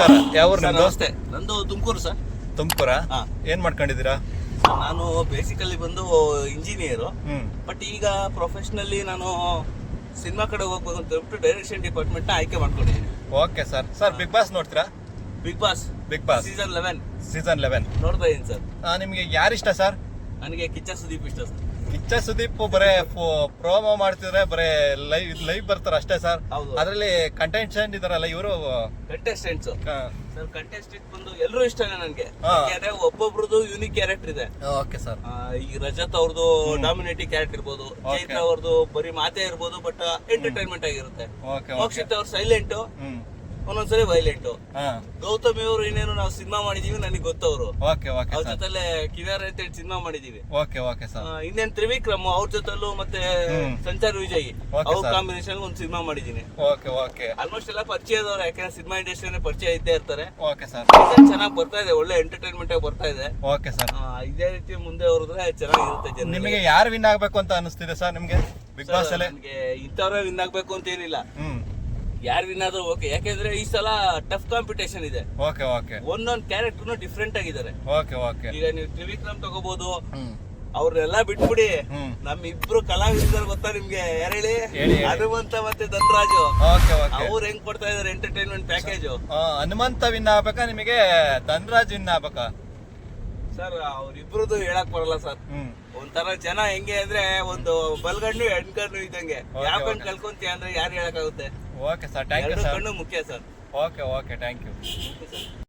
ನಮಸ್ಕಾರ. ಯಾವ ಊರು ನಿಮ್ದು? ನಮಸ್ತೆ. ನಂದು ತುಮಕೂರು ಸರ್. ತುಮಕೂರ? ಹಾ. ಏನ್ ಮಾಡ್ಕೊಂಡಿದ್ದೀರಾ? ನಾನು ಬೇಸಿಕಲಿ ಬಂದು ಇಂಜಿನಿಯರು ಹ್ಮ್. ಬಟ್ ಈಗ ಪ್ರೊಫೆಷನಲಿ ನಾನು ಸಿನಿಮಾ ಕಡೆ ಹೋಗ್ಬೇಕು ಅಂತ ಹೇಳ್ಬಿಟ್ಟು ಡೈರೆಕ್ಷನ್ ಡಿಪಾರ್ಟ್ಮೆಂಟ್ನ ಆಯ್ಕೆ ಮಾಡ್ಕೊಂಡಿದ್ದೀನಿ. Okay sir sir big boss ನೋಡ್ತೀರಾ? Big boss big boss season eleven season eleven ನೋಡ್ತಾ ಇದೀನಿ ಸರ್. ನಿಮಗೆ ಯಾರಿಷ್ಟ ಸರ್ ನನಗೆ ಕಿಚ್ಚ ಸುದೀಪ್ ಇಷ್ಟ ಸರ್. ಕಿಚ್ಚ ಸುದೀಪ್ ಬರೇ ಪ್ರೋಮೋ ಮಾಡ್ತಿದ್ರೆ ಬರೇ ಲೈವ್ ಲೈವ್ ಬರ್ತಾರ ಅಷ್ಟೇ ಸರ್ ಹೌದು. ಅದರಲ್ಲಿ ಕಂಟೆಂಟ್ ಇದಾರಲ್ಲ ಇವರು ಕಂಟೆಸ್ಟೆಂಟ್ಸ್ ಸರ್ ಕಂಟೆಸ್ಟೆಂಟ್ ಬಂದು ಎಲ್ಲರೂ ಇಷ್ಟನೇ ನನಗೆ. ಹಾ. ಯಾಕಂದ್ರೆ ಒಬ್ಬೊಬ್ರದ್ದು ಯೂನಿಕ್ ಕ್ಯಾರೆಕ್ಟರ್ ಇದೆ. ಓಕೆ ಸರ್ ಆ, ಈ ರಜತ್ ಅವ್ರದ್ದು ಡಾಮಿನೇಟಿಂಗ್ ಕ್ಯಾರೆಕ್ಟರ್ ಇರ್ಬೋದು. ಚೈತ್ರ ಅವ್ರದ್ದು ಬರೀ ಮಾತೇ ಇರ್ಬೋದು ಬಟ್ ಎಂಟರ್ಟೈನ್ಮೆಂಟ್ ಆಗಿರುತ್ತೆ. ಓಕೆ ಓಕೆ ಮೋಕ್ಷಿತ್ ಅವ್ರು ಸೈಲೆಂಟ್ ಹ್ಮ್. ಒಂದೊಂದ್ಸರಿ ವೈಲೆಂಟ್ ಗೌತಮಿ ಅವರು ಇನ್ನೇನು ನಾವು ಸಿನಿಮಾ ಮಾಡಿದೀವಿ ನನಗೆ ಗೊತ್ತವ್ರು. ಓಕೆ ಓಕೆ ಅವ್ರ ಜೊತೆ ಜೊತೆಲೆ ಕಿವಿಯಾರ ಅಂತ ಹೇಳಿ ಸಿನಿಮಾ ಮಾಡಿದೀವಿ. Okay okay sir. ಇನ್ನೇನ್ ತ್ರಿವಿಕ್ರಮ್ ಅವ್ರ ಜೊತೆಲೂ ಮತ್ತೆ. ಸಂಚಾರ್ ವಿಜಯ್. ಅವ್ರ ಕಾಂಬಿನೇಷನ್ ಒಂದು ಸಿನಿಮಾ ಮಾಡಿದೀನಿ. Okay okay. ಆಲ್ಮೋಸ್ಟ್ ಎಲ್ಲ ಪರಿಚಯದವ್ರು ಯಾಕಂದ್ರೆ ಸಿನಿಮಾ ಇಂಡಸ್ಟ್ರಿ ಪರಿಚಯ ಇದ್ದೇ ಇರ್ತಾರೆ. Okay sir. ಚೆನ್ನಾಗಿ ಬರ್ತಾ ಇದೆ ಒಳ್ಳೆ ಎಂಟರ್ಟೈನ್ಮೆಂಟ್ ಆಗಿ ಬರ್ತಾ ಇದೆ. Okay sir. ಇದೇ ರೀತಿ ಮುಂದೆ ಹೊರದ್ರೆ ಚೆನ್ನಾಗಿರುತ್ತೆ ನಿಮಗೆ ಯಾರು ವಿನ್ ಆಗ್ಬೇಕು ಅಂತ ಅನಿಸ್ತಿದೆ ಸರ್ ನಿಮ್ಗೆ? ಬಿಗ್ ಬಾಸ್ ಇಂಥವ್ರೇ ವಿನ್ ಆಗ್ಬೇಕು ಅಂತ ಏನಿಲ್ಲ. ಯಾರು ವಿನ್ ಆದ್ರೂ ಓಕೆ ಯಾಕೆಂದ್ರೆ ಈ ಸಲ ಟಫ್ ಕಾಂಪಿಟೇಷನ್ ಇದೆ. ಓಕೆ ಓಕೆ ಒಂದೊಂದ್ ಕ್ಯಾರೆಕ್ಟರ್ ಡಿಫ್ರೆಂಟ್ ಆಗಿದ್ದಾರೆ. ಓಕೆ ಓಕೆ ಈಗ ನೀವು ತ್ರಿವಿಕ್ರಮ್ ತಗೋಬಹುದು ಅವ್ರನ್ನೆಲ್ಲ ಬಿಟ್ಬಿಡಿ. ನಮ್ ಇಬ್ರು ಕಲಾವಿದರು ಗೊತ್ತಾ ನಿಮ್ಗೆ? ಯಾರು ಹೇಳಿ. ಹನುಮಂತ ಮತ್ತೆ ಧನರಾಜು. ಅವ್ರು ಹೆಂಗ್ ಕೊಡ್ತಾ ಇದಾರೆ ಎಂಟರ್ಟೈನ್ಮೆಂಟ್ ಪ್ಯಾಕೇಜ್ ಹನುಮಂತ ವಿನ್ ಆಗ್ಬೇಕಾ? ನಿಮಗೆ ಧನರಾಜ್ ವಿನ್ ಆಗ್ಬೇಕಾ? ಸರ್ ಅವ್ರಿಬ್ರದ್ದು ಹೇಳಕ್ ಬರಲ್ಲ ಸರ್. ಒಂಥರ ಜನ ಹೆಂಗೆ ಅಂದ್ರೆ ಒಂದು ಬಲ್ಗಣ್ಣು ಎಣ್ಕಣ್ಣು ಇದ್ದಂಗೆ. ಯಾವ ಕಣ್ಣು ಕಲ್ಕೊಂತಿ ಅಂದ್ರೆ ಯಾರು ಹೇಳಕ್ಕಾಗುತ್ತೆ? ಓಕೆ ಸರ್ ಥ್ಯಾಂಕ್ ಯು ಎರಡು ಸರ್ ಕಣ್ಣು ಮುಖ್ಯ sir. Okay okay thank you sir.